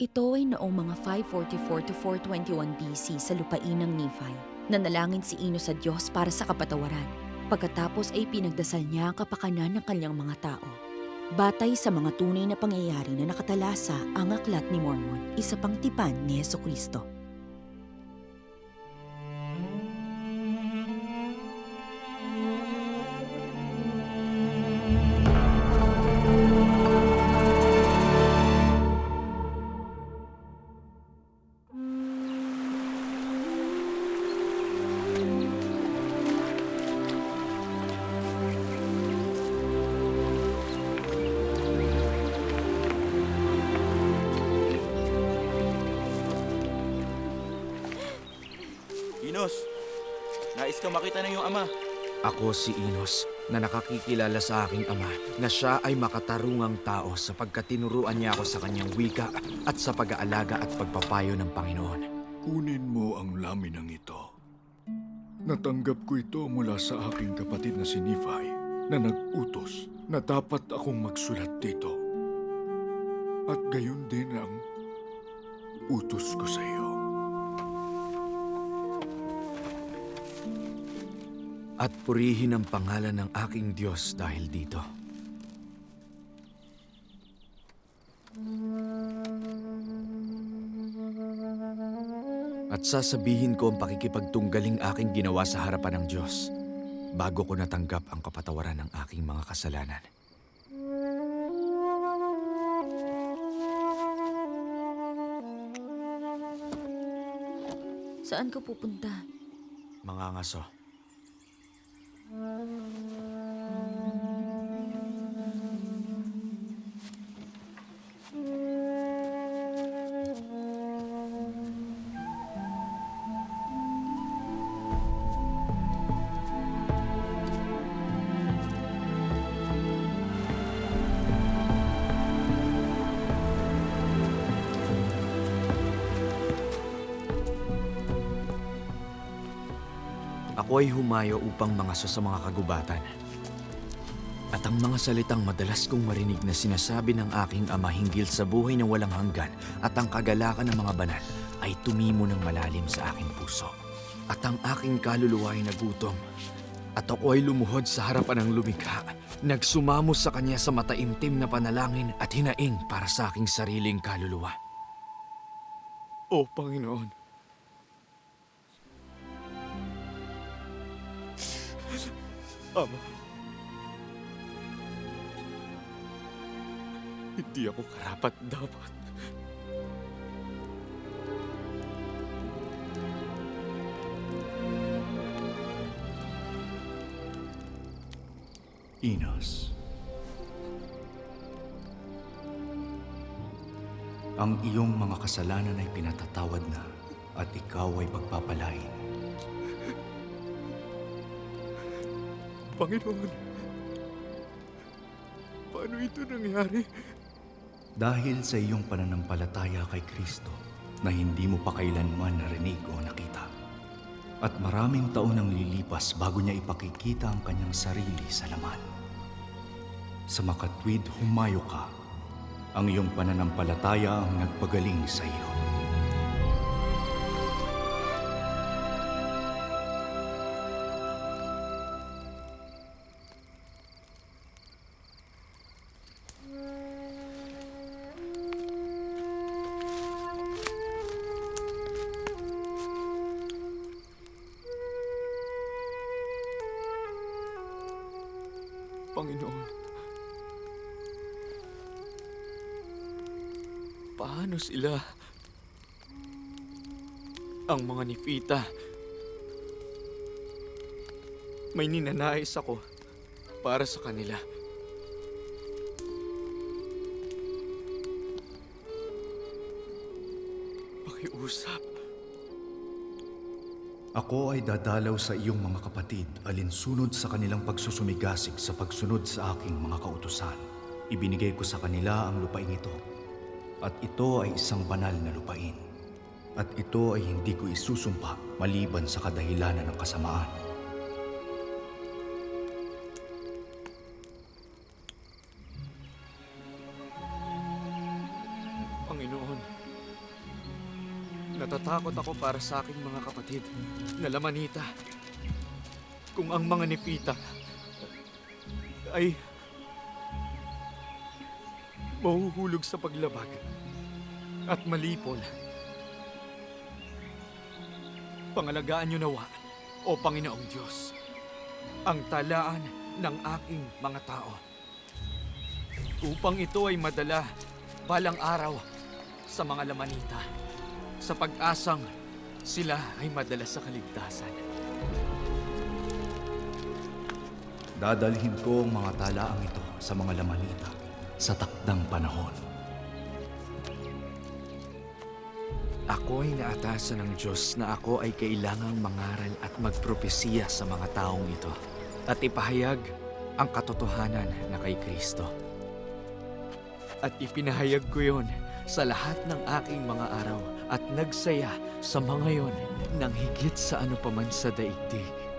Ito ay noong mga 544 to 421 BC sa lupain ng Nephi. Nanalangin si Ino sa Diyos para sa kapatawaran. Pagkatapos ay pinagdasal niya ang kapakanan ng kanyang mga tao. Batay sa mga tunay na pangyayari na nakatalasa ang aklat ni Mormon, isa pang tipan ni Yeso Kristo. Inos, nais ka makita ng iyong ama. Ako si Inos na nakakikilala sa aking ama na siya ay makatarungang tao sapagkat tinuruan niya ako sa kanyang wika at sa pag-aalaga at pagpapayo ng Panginoon. Kunin mo ang laminang ito. Natanggap ko ito mula sa aking kapatid na si Nephi na nag-utos na dapat akong magsulat dito. At gayon din ang utos ko sa iyo. At purihin ang pangalan ng aking Diyos dahil dito. At sasabihin ko ang pakikipagtunggaling aking ginawa sa harapan ng Diyos bago ko natanggap ang kapatawaran ng aking mga kasalanan. Saan ka pupunta? Mga Mm-hmm. Ako ay humayo upang mangaso sa mga kagubatan. At ang mga salitang madalas kong marinig na sinasabi ng aking ama hinggil sa buhay na walang hanggan at ang kagalakan ng mga banal ay tumimo ng malalim sa aking puso. At ang aking kaluluwa ay nagutom. At ako ay lumuhod sa harapan ng lumikha. Nagsumamo sa kanya sa mataimtim na panalangin at hinaing para sa aking sariling kaluluwa. O Panginoon, Ama, hindi ako karapat dapat. Inos. Ang iyong mga kasalanan ay pinatatawad na at ikaw ay pagpapalain. Panginoon, paano ito nangyari? Dahil sa iyong pananampalataya kay Kristo na hindi mo pa kailanman narinig o nakita. At maraming taon ang lilipas bago niya ipakikita ang kanyang sarili sa laman. Sa makatwid humayo ka, ang iyong pananampalataya ang nagpagaling sa iyo. Panginoon, paano sila? Ang mga nifita. May ninanais ako para sa kanila. Pakiusap. Ako ay dadalaw sa iyong mga kapatid alinsunod sa kanilang pagsusumigasig sa pagsunod sa aking mga kautusan. Ibinigay ko sa kanila ang lupain ito. At ito ay isang banal na lupain. At ito ay hindi ko isusumpa maliban sa kadahilanan ng kasamaan. Natatakot ako para sa aking mga kapatid na lamanita. Kung ang mga nipita ay mahuhulog sa paglabag at malipol. Pangalagaan niyo nawa, o Panginoong Diyos, ang talaan ng aking mga tao. Upang ito ay madala balang araw sa mga lamanita, sa pag-asang sila ay madala sa kaligtasan. Dadalhin ko ang mga talaang ito sa mga lamanita sa takdang panahon. Ako ay naatasan ng Diyos na ako ay kailangang mangaral at magpropesiya sa mga taong ito at ipahayag ang katotohanan na kay Kristo. At ipinahayag ko yon sa lahat ng aking mga araw at nagsaya sa mga yon ng higit sa ano paman sa daigdig.